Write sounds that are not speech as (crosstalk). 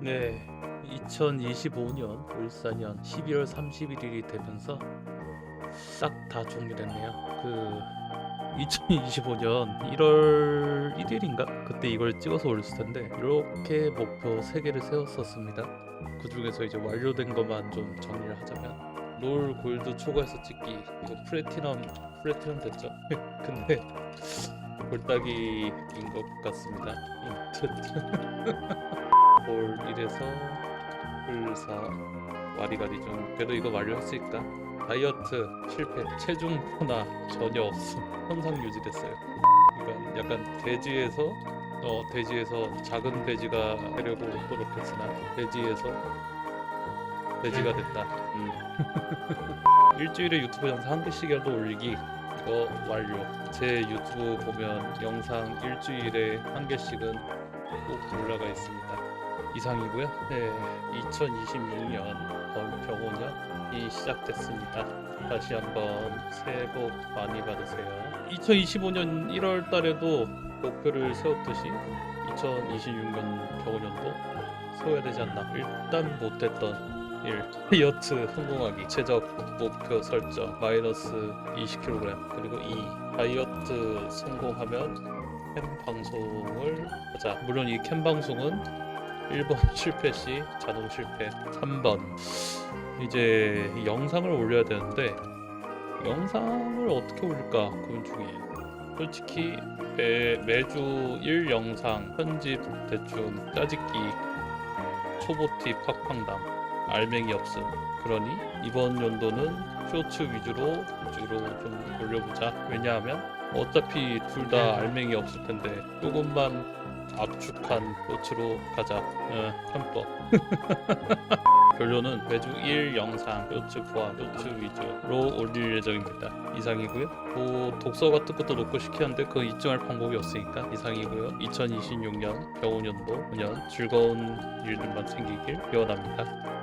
네, 2025년 울산년 12월 31일이 되면서 싹 다 종료됐네요. 그 2025년 1월 1일인가 그때 이걸 찍어서 올렸을 텐데 이렇게 목표 3개를 세웠었습니다. 그 중에서 이제 완료된 것만 좀 정리를 하자면 롤 골드 초과해서 찍기 이거 플래티넘 플래티넘 됐죠? (laughs) 근데 골딱이인 것 같습니다. 볼 1에서 풀4 와리가리 중 그래도 이거 완료했으니까 다이어트 실패 체중 변화 전혀 없음. 현상 유지됐어요. 이건 약간 돼지에서 어 돼지에서 작은 돼지가 되려고 노력했으나 돼지에서 돼지가 됐다. 음. (laughs) 일주일에 유튜브 영상 한 개씩이라도 올리기. 이거 완료. 제 유튜브 보면 영상 일주일에 한 개씩은 꼭 올라가 있습니다 이상이고요. 네, 2026년 병원년이 시작됐습니다. 다시 한번 새해 복 많이 받으세요. 2025년 1월 달에도 목표를 세웠듯이 2026년 병원년도 세워야 되지 않나. 일단 못했던 일 다이어트 성공하기 최적 목표 설정 마이너스 20kg 그리고 2 다이어트 성공하면 캠 방송을 하자 물론 이 캠 방송은 1번 실패 시 자동 실패. 3번. 이제 이 영상을 올려야 되는데 영상을 어떻게 올릴까 고민 중이에요. 솔직히 매, 매주 1영상 편집 대충 짜집기 초보티 팍팡담 알맹이 없음. 그러니 이번 연도는 쇼츠 위주로 위주로 좀 올려보자. 왜냐하면 어차피 둘 다 알맹이 없을 텐데 조금만 압축한 쇼츠로 가자. 어, 편법. (laughs) 결론은 매주 1 영상 쇼츠 포함 쇼츠 위주로 올릴 예정입니다. 이상이고요. 뭐 독서 같은 것도 놓고 시키는데 그거 입증할 방법이 없으니까 이상이고요. 2026년 병원연도 5년 즐거운 일들만 생기길 기원합니다